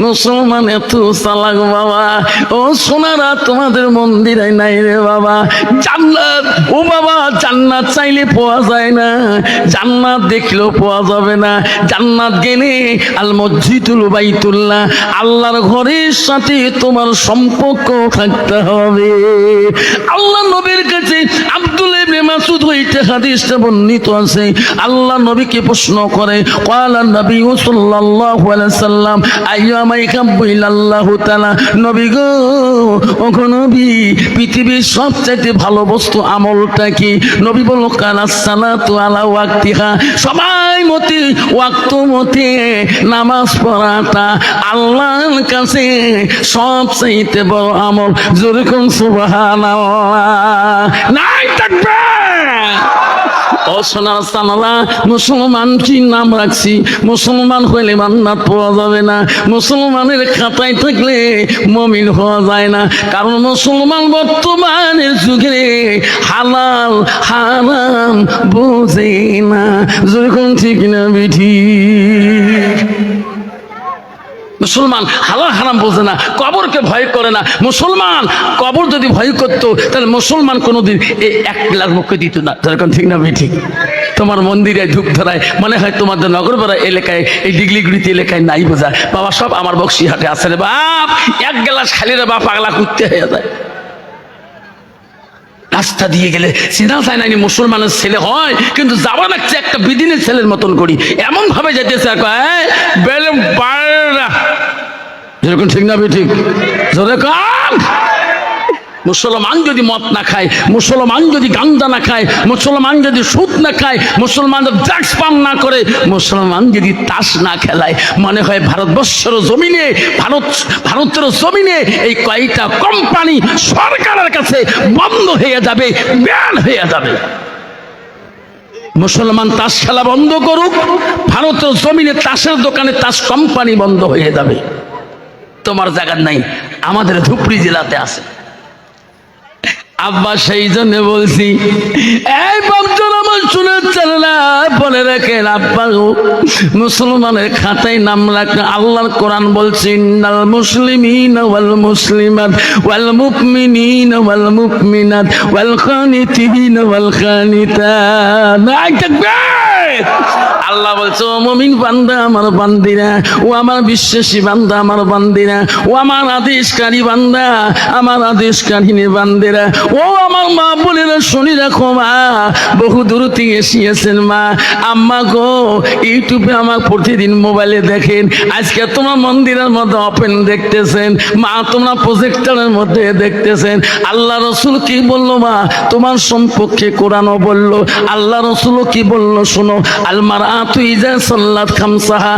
মুসলমান, এত চালাক বাবা। ও সোনারা, তোমাদের মন্দিরে নাই রে বাবা। জান্নাত, ও বাবা, জান্নাত চাইলে পাওয়া যায় না। জান্নাত দেখলেও পাওয়া যাবে না। জান্নাত গেলে আল মসজিদুল বাইতুল্লাহ, আল্লাহর ঘরের সাথে তোমার সম্পর্ক থাকতে হবে। আল্লাহ নবীর কাছে ইবনে মাসুদ হইতে হাদিসটা বর্ণিত আছে। আল্লাহ নবীকে প্রশ্ন করে, ক্বালা নবী সাল্লাল্লাহু আলাইহি সাল্লাম আইয়ামা ইকাব্বু ইলাল্লাহু তাআলা? নবী গো, ওগো নবী, পৃথিবীর সবচাইতে ভালো বস্তু আমলটা কি? নবী বলল, কানা সালাতু আলা ওয়াক্তিহা। সবাই মতে, ওয়াক্ত মতে নামাজ পড়াটা আল্লাহর কাছে সবচাইতে বড় আমল। যেরকম সুবহানাল্লাহ। নাই থাকবে। ও সোনার সানারা মুসলমান কি নাম রাখছি? মুসলমান হইলে মান্নাত পাওয়া যাবে না। মুসলমানের খাতায় থাকলে মমিন হওয়া যায় না। কারণ মুসলমান বর্তমানের যুগে হালাল, হারাম বোঝে না। যেরকম ঠিক না বিঠি মুসলমান হালাল হারাম বোঝে না, কবরকে ভয় করে না। মুসলমান কবর যদি ভয় করতো, তাহলে মুসলমান কোনোদিন এই এক গ্লাস মুখে দিত না। যেরকম ঠিক না ঠিক? তোমার মন্দিরে ধূপ ধরায়, মনে হয় তোমাদের নগরপাড়া এলাকায়, এই ডিগলিগুড়িতে এলাকায় নাই বোঝা। বাবা, সব আমার বক্সিহাটে আছে রে বাপ। এক গ্লাস খালি রে বাপ, পাগলা করতে হয়ে যায়। রাস্তা দিয়ে গেলে সিধা চায় নাইনি মুসলমানের ছেলে হয়, কিন্তু যাওয়া লাগছে একটা বিদিনের ছেলের মতন করি। এমন ভাবে যেতেছে আর কয়, "এই, বেলে বাড়ে না।" যেরকম ঠিক না ঠিক যেরকম মুসলমান যদি মদ না খায়, মুসলমান যদি গান্দা না খায়, মুসলমান যদি সুদ না খায়, মুসলমান ড্রাগস পান না করে, মুসলমান যদি তাস না খেলায়, মনে হয় ভারতবর্ষের জমিনে, ভারত, ভারতের জমিনে এই কয়টা কোম্পানি সরকারের কাছে বন্ধ হয়ে যাবে, ব্যান হয়ে যাবে। মুসলমান তাস খেলা বন্ধ করুক, ভারতের জমিনে তাসের দোকানে তাস কোম্পানি বন্ধ হয়ে যাবে। তোমার জায়গার নাই, আমাদের ধুপড়ি জেলাতে আছে। আব্বা, সেই জন্য বলছি, এই বাপজন আমার শুনে চলে বলে রাখেন, আব্বা মুসলমানের খাতায় নাম রাখেন, আল্লাহর কোরআন বলছে, ইন্নাল মুসলিমিন ওয়াল মুসলিমাত ওয়াল মুমিনিন ওয়াল মুমিনাত ওয়াল খানিতিন ওয়াল খানিতাত। আল্লাহ বলছে, ও মমিন বান্দা, আমার বান্দিরা, ও আমার বিশ্বাসী বান্দা, আমার বান্দিরা, ও আমার আদেশকারী বান্দা, আমার আদেশকারী বান্দিরা, ও আমার মা বোনেরা, শুনি রাখো মা, বহু দূর থেকে এসিয়েছেন মা, আম্মা গো, ইউটিউবে আমার প্রতিদিন মোবাইলে দেখেন, আজকে তোমার মন্দিরের মধ্যে ওপেন দেখতেছেন, মা তোমরা প্রজেক্টরের মধ্যে দেখতেছেন, আল্লাহ রসুল কি বলল মা, তোমার সম্পর্কে কোরআনও বলল, আল্লাহ রসুলও কি বলল, শোনো আলমার আতুই যা সল্লাত খামসাহা।